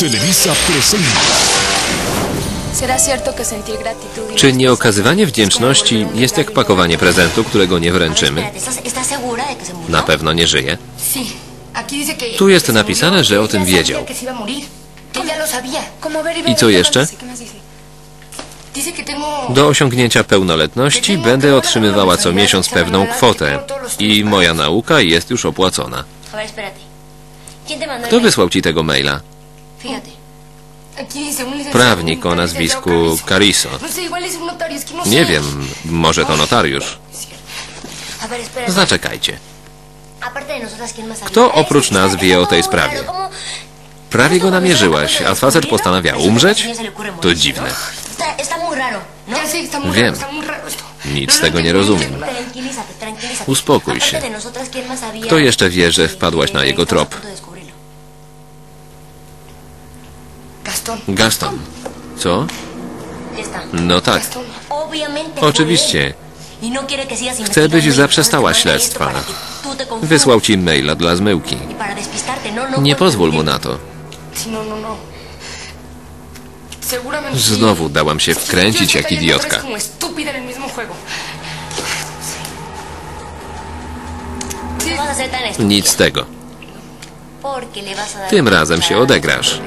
Televisa presenta. ¿Será cierto que sentir gratitud y Czy nie okazywanie wdzięczności jest jak pakowanie prezentu, którego nie wręczymy? Na pewno nie żyje. Tu jest napisane, że o tym wiedział. Que se iba a morir. Que ella lo sabía. Como ver I co jeszcze? Do osiągnięcia pełnoletności będę otrzymywała co miesiąc pewną kwotę i moja nauka jest już opłacona. Kto wysłał ci tego maila? Prawnik o nazwisku Cariso. Nie wiem, może to notariusz. Zaczekajcie. Kto oprócz nas wie o tej sprawie? Prawie go namierzyłaś, a facet postanawia umrzeć? To dziwne. Wiem. Nic z tego nie rozumiem. Uspokój się. de nosotras, ¿quién más sabía Kto jeszcze wie, że wpadłaś na jego trop? Gaston. Co? No tak. Oczywiście. Y no Chce, byś zaprzestała śledztwa. Wysłał ci maila dla zmyłki. Y no, no Nie pozwól mu na to. No, no, no. Znowu dałam się wkręcić jak idiotka. Nic z tego. Tym razem się odegrasz.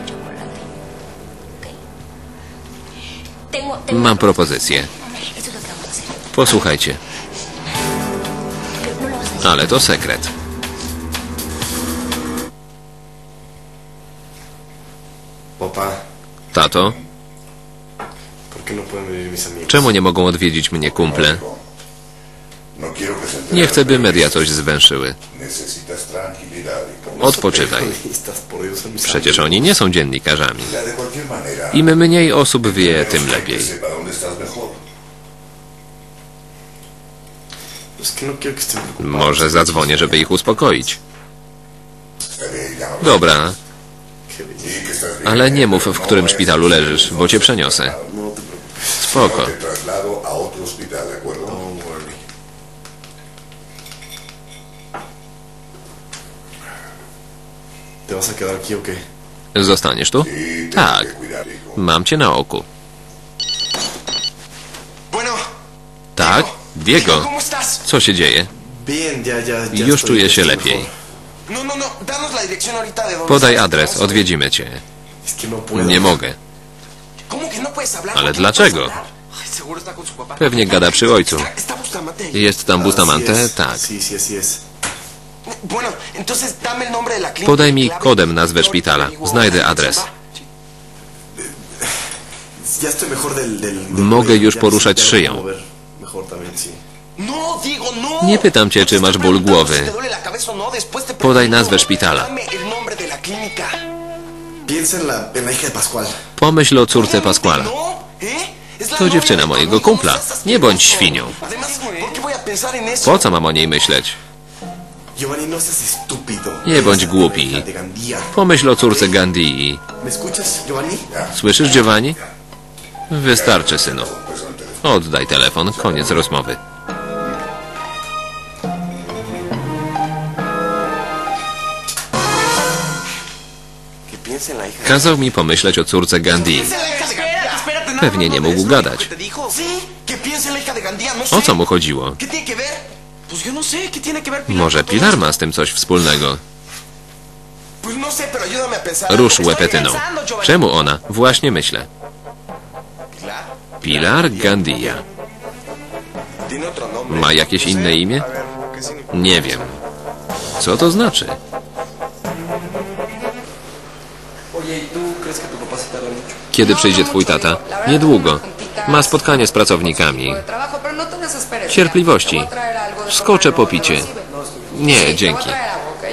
Mam propozycję. Posłuchajcie, ale to sekret. Tato, ¿por qué no czemu nie mogą odwiedzić mnie kumple? Nie chcę, by media coś zwęszyły. Y Odpoczywaj. Przecież oni nie są dziennikarzami. Im mniej osób wie, tym lepiej. no. Może zadzwonię, żeby ich uspokoić. No- Dobra. Y bien. ale nie mów, w którym szpitalu leżysz, bo cię przeniosę. No. Spoko. ¿Te vas a quedar aquí o qué? Zostaniesz tu? Tak, mam cię na oku. Tak? Diego, co się dzieje? Już czuję się lepiej. No, no, no, Podaj adres, odwiedzimy cię. Nie mogę. Ale ¿Por qué no dlaczego? Pewnie gada przy ojcu. Jest tam Bustamante? Tak. Podaj mi kodem nazwę szpitala. Znajdę adres. Mogę już poruszać szyją. No, no. Nie pytam cię, czy No masz ból głowy. no, Podaj nazwę szpitala. Pomyśl o córce Pasquala. No, ¿eh? To dziewczyna mojego kumpla. Nie bądź świnią. Po co mam o niej myśleć? Nie bądź głupi. hija de Gandía. Pomyśl o córce Gandhi. ¿Me escuchas, Giovanni? Słyszysz, Giovanni? Wystarczy, synu. Oddaj telefon, koniec rozmowy. Kazał mi pomyśleć o córce Gandhi. No, Pewnie nie mógł gadać. No. O co mu chodziło? No sé, ¿qué tiene que ver Pilar Może Pilar ma z tym coś wspólnego. No. Rusz łepetyną. Czemu ona? Właśnie myślę. Pilar, Gandia. Ma jakieś inne imię? Nie wiem. Co to znaczy? ¿y? Kiedy przyjdzie twój tata? Niedługo. Ma spotkanie z pracownikami. Cierpliwości. Skoczę po picie. Nie, dzięki.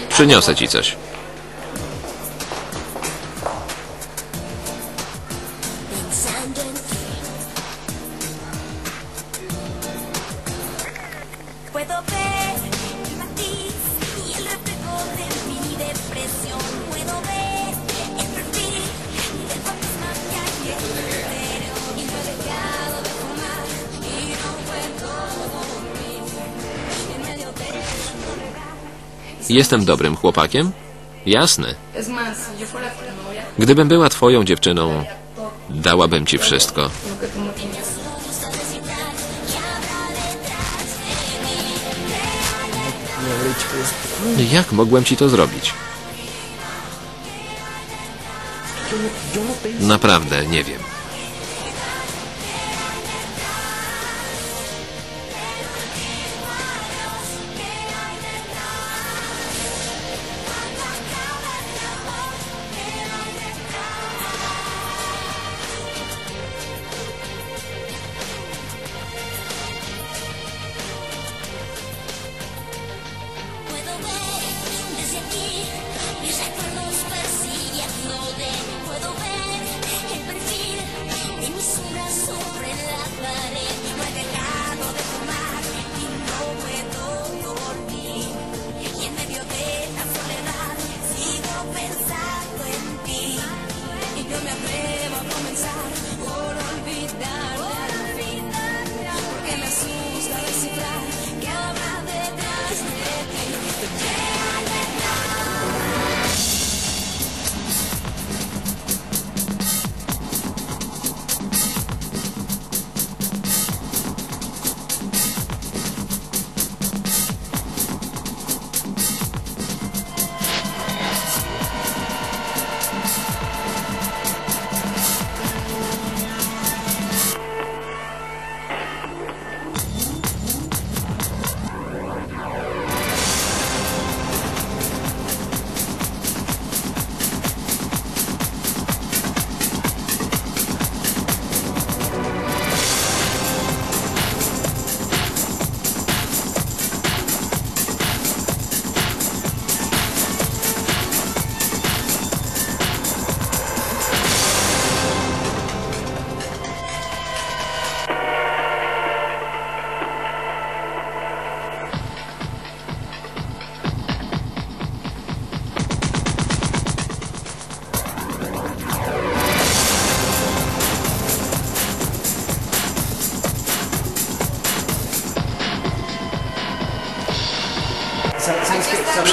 Przyniosę ci coś. Jestem dobrym chłopakiem? Jasne. Gdybym była twoją dziewczyną, dałabym ci wszystko. Jak mogłem ci to zrobić? Naprawdę nie wiem.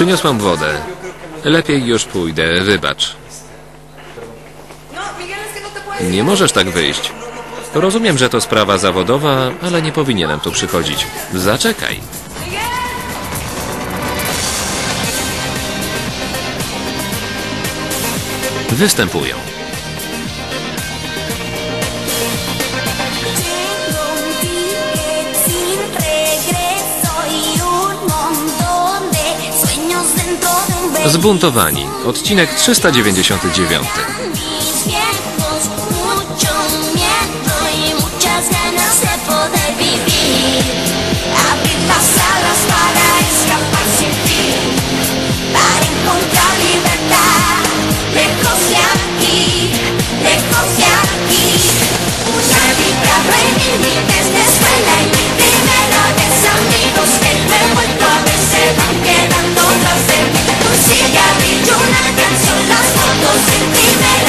Przyniosłam wodę. Lepiej już pójdę, wybacz. Nie możesz tak wyjść. Rozumiem, że to sprawa zawodowa, ale nie powinienem tu przychodzić. Zaczekaj. Występują. Zbuntowani, odcinek 399. Don't treat me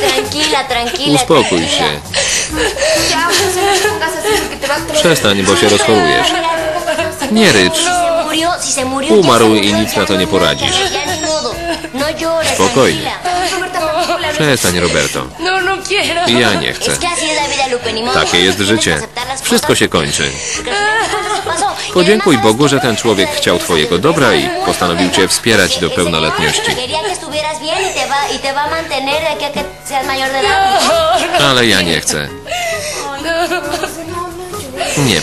Tranquila, tranquila. Uspokój się. Przestań, bo się rozchorujesz. Nie rycz. Umarł i nic na to nie poradzisz. Spokojnie. Przestań, Roberto. No, no ja nie chcę. Takie jest życie. Wszystko się kończy. Podziękuj Bogu, że ten człowiek chciał Twojego dobra i postanowił Cię wspierać do pełnoletności. Ale ja nie chcę. Nie.